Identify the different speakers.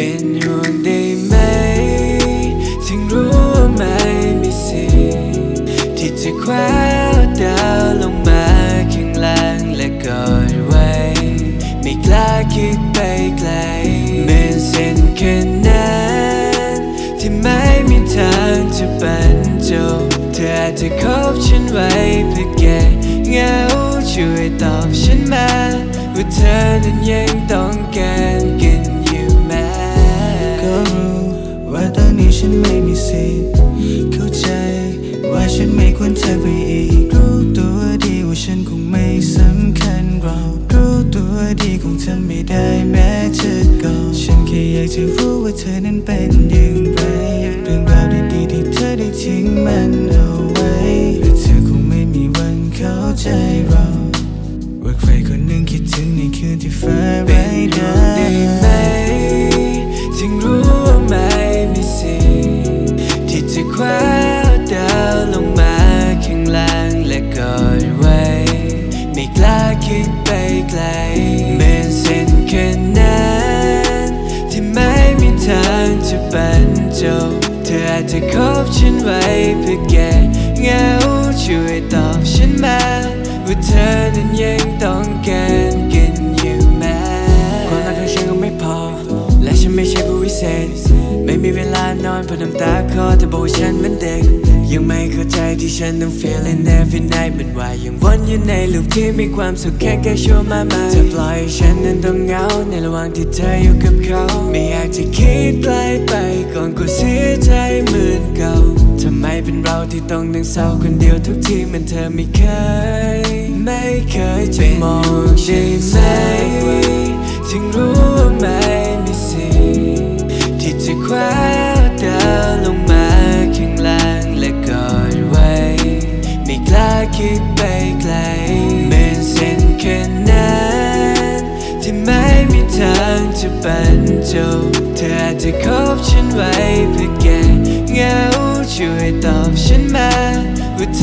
Speaker 1: เป็นห่วงได้ไหม ถึงรู้ว่าไม่มีสิ่งที่จะคว้าดาวลงมาข้างล่างและกอดไว้ ไม่กล้าคิดไปไกลเมืนเส้นแค่นั้นที่ไม่มีทางจะบรรจบเธออาจจะคบฉันไว้เพื่อแก้เหงาช่วยตอบฉันมาว่าเธอนั้นยังต้องการกัน
Speaker 2: ฉันไม่มีสิทธิ์เข้าใจ ว่าฉันไม่ควรเธอไปอีก รู้ตัวดีว่าฉันคงไม่สำคัญเรารู้ตัวดีคงทำไม่ได้แม้จะก่อนฉันแค่อยากจะรู้ว่าเธอนั้นเป็นอย่างไรเรื่องราวดีๆที่เธอได้ทิ้งมันเอาไว้และเธอคงไม่มีวันเข้าใจ
Speaker 1: ลงมาแข็งแรงและกอดไว้ ไม่กล้าคิดไปไกลเหมือนเส้นแค่นั้นที่ไม่มีทางจะบรรจบเธออาจจะคบฉันไว้เพื่อแก้ ม่มีเวลานอนเพราะน้ำตาคลอแต่บอกว่าฉันเป็นเด็ก ยังไม่เข้าใจที่ฉันต้อง feeling every night มันว่ายังวนอยู่ในลูกที่มีความสุขแค่แค่ชั่วมามาจะปล่อยฉันนั้นต้องเหงาในระหว่างที่เธออยู่กับเขา ไม่อยากจะคิดไกลไปก่อนกูเสียใจเหมือนเก่าทำไมเป็นเราที่ต้องนั่งเศร้าคนเดียวทุกทีมันเธอไม่เคย ไม่เคยจะมองได้ไหมถึงรู้ ดไปไกลเหมือนเส้นแค่นั้นที่ไม่มีทางจะบรรจบเธออาจจะคบฉันไว้เพื่อแก้เหงาช่วยตอบฉันมาว่าเธ